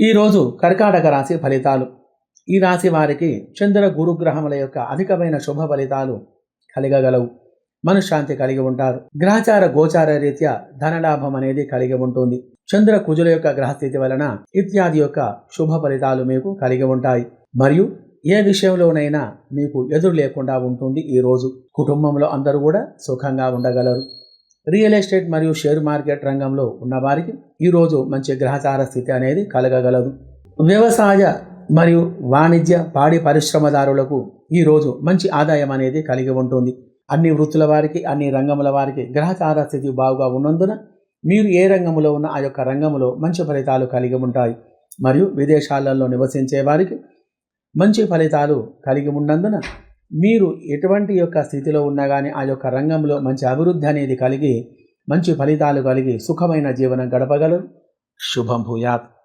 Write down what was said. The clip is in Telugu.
ఈరోజు కర్కాటక రాశి ఫలితాలు. ఈ రాశి వారికి చంద్ర గురుగ్రహముల యొక్క అధికమైన శుభ ఫలితాలు కలగగలవు. మనశ్శాంతి కలిగి ఉంటారు. గ్రహచార గోచార రీత్యా ధనలాభం అనేది కలిగి ఉంటుంది. చంద్ర కుజుల యొక్క గ్రహస్థితి వలన ఇత్యాది యొక్క శుభ ఫలితాలు మీకు కలిగి ఉంటాయి. మరియు ఏ విషయంలోనైనా మీకు ఎదురు లేకుండా ఉంటుంది ఈ రోజు. కుటుంబంలో అందరూ కూడా సుఖంగా ఉండగలరు. రియల్ ఎస్టేట్ మరియు షేర్ మార్కెట్ రంగంలో ఉన్నవారికి ఈరోజు మంచి గ్రహచార స్థితి అనేది కలగగలదు. వ్యవసాయ మరియు వాణిజ్య పాడి పరిశ్రమదారులకు ఈరోజు మంచి ఆదాయం అనేది కలిగి ఉంటుంది. అన్ని వృత్తుల వారికి అన్ని రంగముల వారికి గ్రహచార స్థితి బాగుగా ఉన్నందున మీరు ఏ రంగంలో ఉన్న ఆ యొక్క రంగంలో మంచి ఫలితాలు కలిగి ఉంటాయి. మరియు విదేశాలలో నివసించే వారికి మంచి ఫలితాలు కలిగి ఉన్నందున మీరు ఎటువంటి యొక్క స్థితిలో ఉన్నా కానీ ఆ యొక్క రంగంలో మంచి అభివృద్ధి అనేది కలిగి మంచి ఫలితాలు కలిగి సుఖమైన జీవనం గడపగలరు. శుభం భూయాత్.